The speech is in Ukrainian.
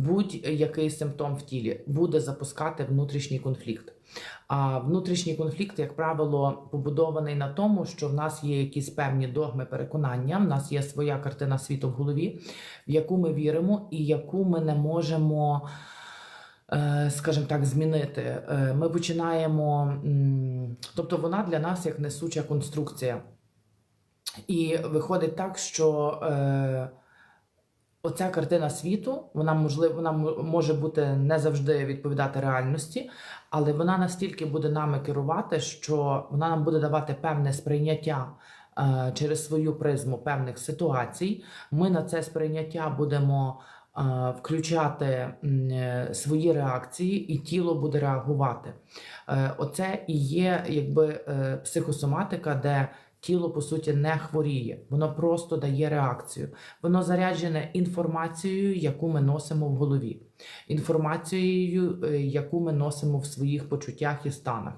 будь-який симптом в тілі буде запускати внутрішній конфлікт. А внутрішній конфлікт, як правило, побудований на тому, що в нас є якісь певні догми переконання, в нас є своя картина світу в голові, в яку ми віримо і яку ми не можемо. е, Скажімо так, змінити. Е, Ми починаємо, тобто вона для нас як несуча конструкція. І виходить так, що е, оця картина світу, вона можливо, вона може бути не завжди відповідати реальності, але вона настільки буде нами керувати, що вона нам буде давати певне сприйняття е, через свою призму певних ситуацій. Ми на це сприйняття будемо. е, Включати е, свої реакції, і тіло буде реагувати. Оце і є якби психосоматика, де тіло по суті не хворіє, воно просто дає реакцію. Воно заряджене інформацією, яку ми носимо в голові, інформацією, е, яку ми носимо в своїх почуттях і станах.